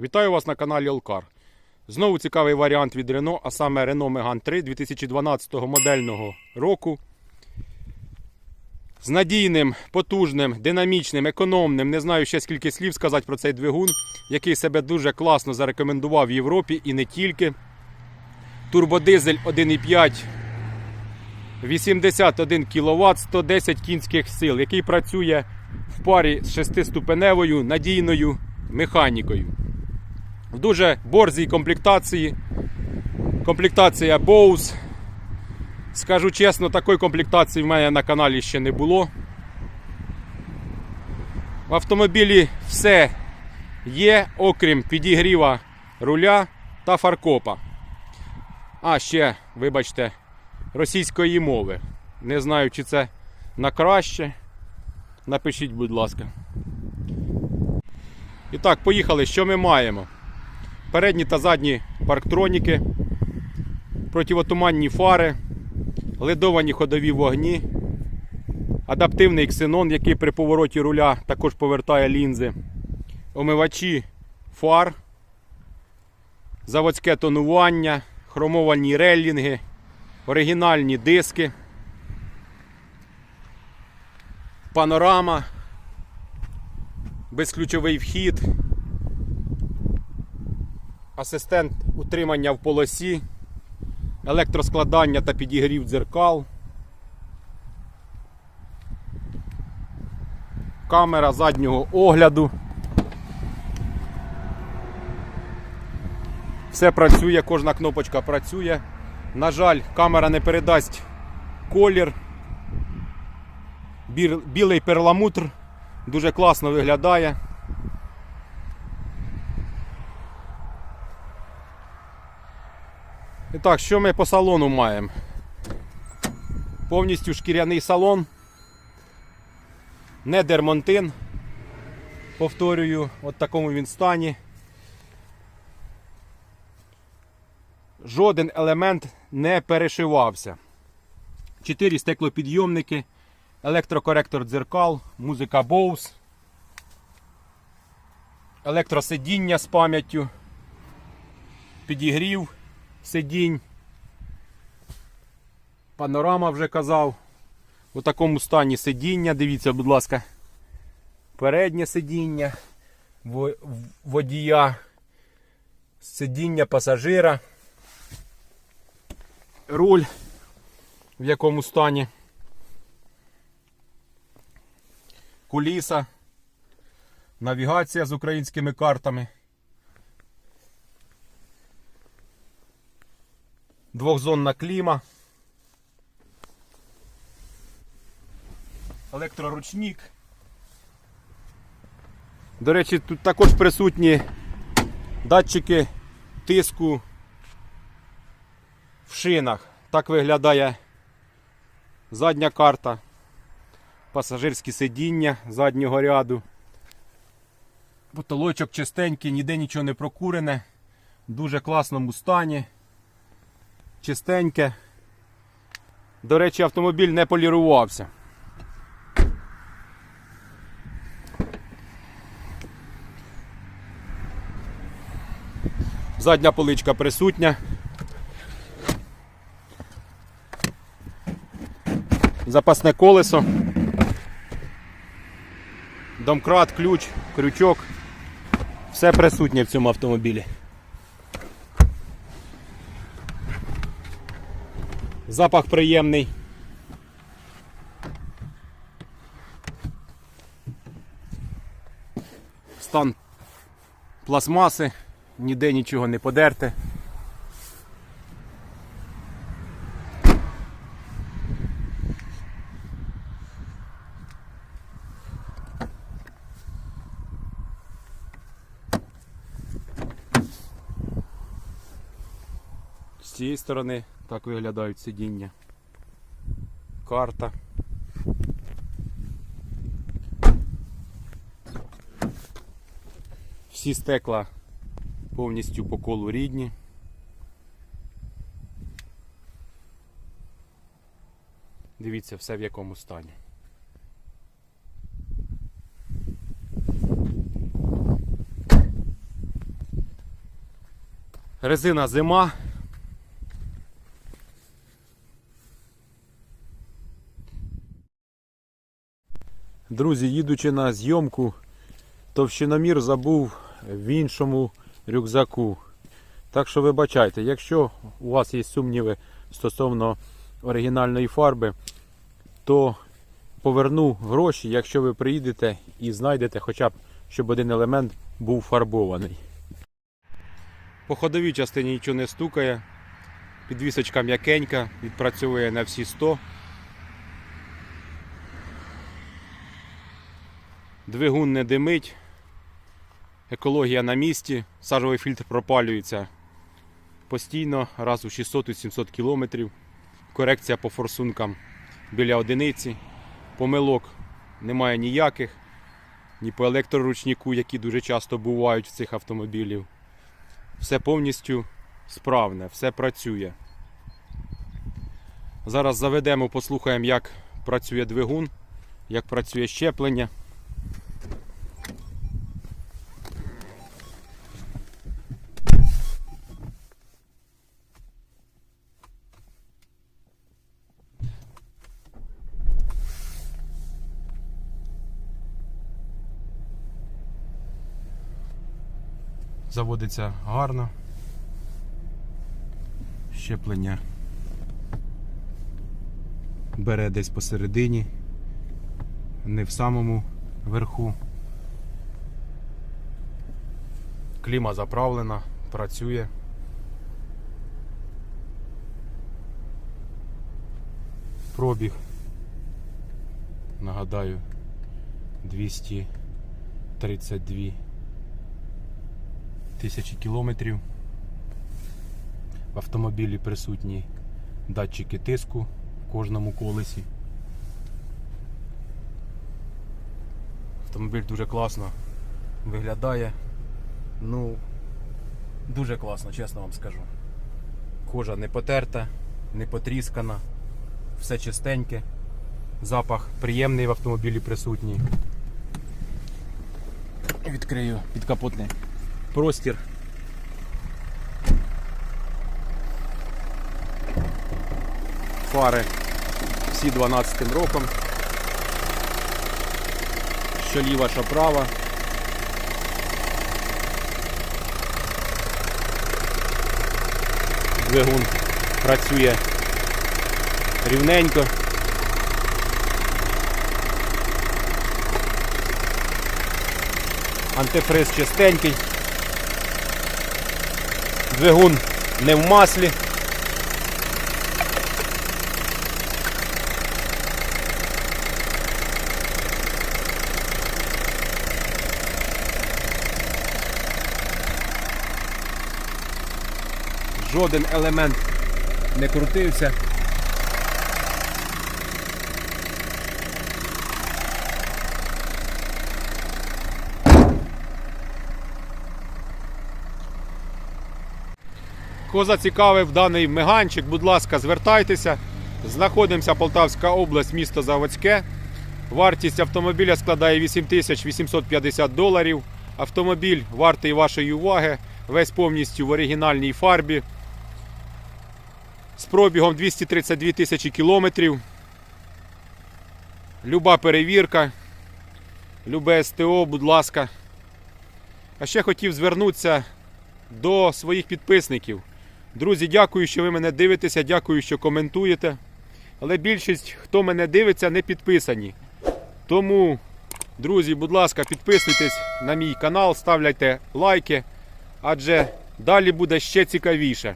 Вітаю вас на каналі Олкар. Знову цікавий варіант від Renault, а саме Renault Megane 3 2012 модельного року. З надійним, потужним, динамічним, економним, не знаю ще скільки слів сказати про цей двигун, який себе дуже класно зарекомендував в Європі і не тільки. Турбодизель 1,5 81 кВт, 110 кінських сил, який працює в парі з шестиступеневою надійною механікою. В дуже борзій комплектації. Комплектація Bose. Скажу чесно, такої комплектації в мене на каналі ще не було. В автомобілі все є, окрім підігріва руля та фаркопа. А ще, вибачте, російської мови. Не знаю, чи це на краще. Напишіть, будь ласка. І так, поїхали. Що ми маємо? Передні та задні парктроніки, противотуманні фари, ледовані ходові вогні, адаптивний ксенон, який при повороті руля також повертає лінзи, омивачі фар, заводське тонування, хромовані релінги, оригінальні диски, панорама, безключовий вхід асистент утримання в полосі, електроскладання та підігрів дзеркал, камера заднього огляду. Все працює, кожна кнопочка працює. На жаль, камера не передасть колір. Білий перламутр дуже класно виглядає. І так, що ми по салону маємо? Повністю шкіряний салон. Не дермонтин. Повторюю, от такому він стані. Жоден елемент не перешивався. Чотири стеклопідйомники, електрокоректор дзеркал, музика Bose, електросидіння з пам'яттю, підігрів сидінь. Панорама вже казав. У такому стані сидіння. Дивіться, будь ласка. Переднє сидіння водія, сидіння пасажира. Руль в якому стані. Куліса. Навігація з українськими картами. Двохзонна кліма. Електроручник. До речі, тут також присутні датчики тиску в шинах. Так виглядає задня карта, пасажирські сидіння заднього ряду. Потолочок чистенький, ніде нічого не прокурене, в дуже класному стані чистеньке. До речі, автомобіль не полірувався. Задня поличка присутня. Запасне колесо. Домкрат, ключ, крючок. Все присутнє в цьому автомобілі. Запах приємний. Стан пластмаси, ніде нічого не подерте. З цієї сторони так виглядають сидіння. Карта. Всі стекла повністю по колу рідні. Дивіться, все в якому стані. Резина зима. Друзі, їдучи на зйомку, товщиномір забув в іншому рюкзаку. Так що вибачайте, якщо у вас є сумніви стосовно оригінальної фарби, то поверну гроші, якщо ви приїдете і знайдете хоча б, щоб один елемент був фарбований. По ходовій частині нічого не стукає. Підвісочка м'якенька, відпрацьовує на всі 100. Двигун не димить. Екологія на місці. Сажовий фільтр пропалюється постійно, раз у 600-700 км. Корекція по форсункам біля одиниці. Помилок немає ніяких. Ні по електроручнику, які дуже часто бувають в цих автомобілів. Все повністю справне, все працює. Зараз заведемо, послухаємо, як працює двигун, як працює щеплення. Заводиться гарно. Щеплення бере десь посередині, не в самому верху. Кліма заправлена, працює. Пробіг, нагадаю, 232 тисячі кілометрів. В автомобілі присутні датчики тиску в кожному колесі. Автомобіль дуже класно виглядає. Ну, дуже класно, чесно вам скажу. Кожа не потерта, не потріскана, все чистеньке. Запах приємний в автомобілі присутній. Відкрию підкапотний простір. Фари всі 12 роком. Що ліва, що права. Двигун працює рівненько. Антифриз чистенький. Двигун не в маслі. Жоден елемент не крутився. Кого зацікавив даний меганчик, будь ласка, звертайтеся. Знаходимося Полтавська область, місто Заводське. Вартість автомобіля складає 8850 доларів. Автомобіль вартий вашої уваги. Весь повністю в оригінальній фарбі. З пробігом 232 тисячі кілометрів. Люба перевірка. Любе СТО, будь ласка. А ще хотів звернутися до своїх підписників. Друзі, дякую, що ви мене дивитеся, дякую, що коментуєте. Але більшість, хто мене дивиться, не підписані. Тому, друзі, будь ласка, підписуйтесь на мій канал, ставляйте лайки, адже далі буде ще цікавіше.